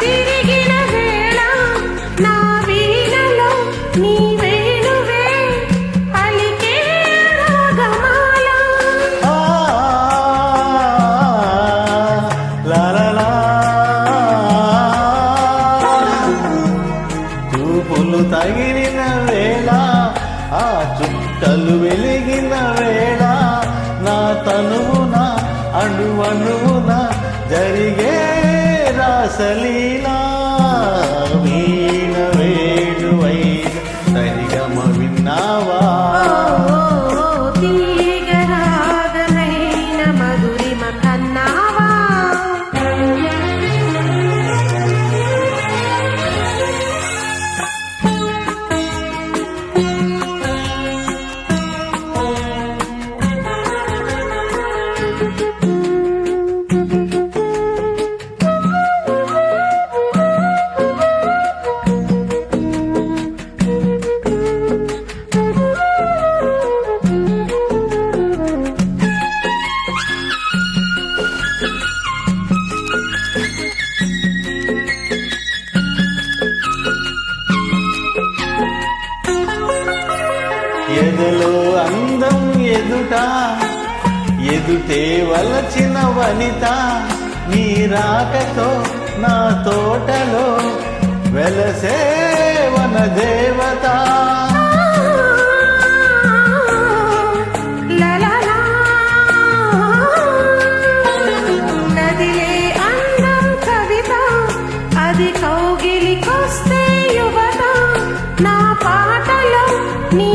తిరిగిన వేళ నా వీణలో నీ వేణువే రాగమాల. ఆ, తగిలిన వేళ ఆ చుక్కలు వెలిగిన వేళ నా తనువున అణువణువున జరిగే రాసలీలా ఎదుట ఎదుటే వలచిన వనిత నీ రాకతో నా తోటలో వెలసే వన దేవత లలలా. కదిలే అందం కవిత అది కౌగిలికొస్తే యువత నా పాటలో నీ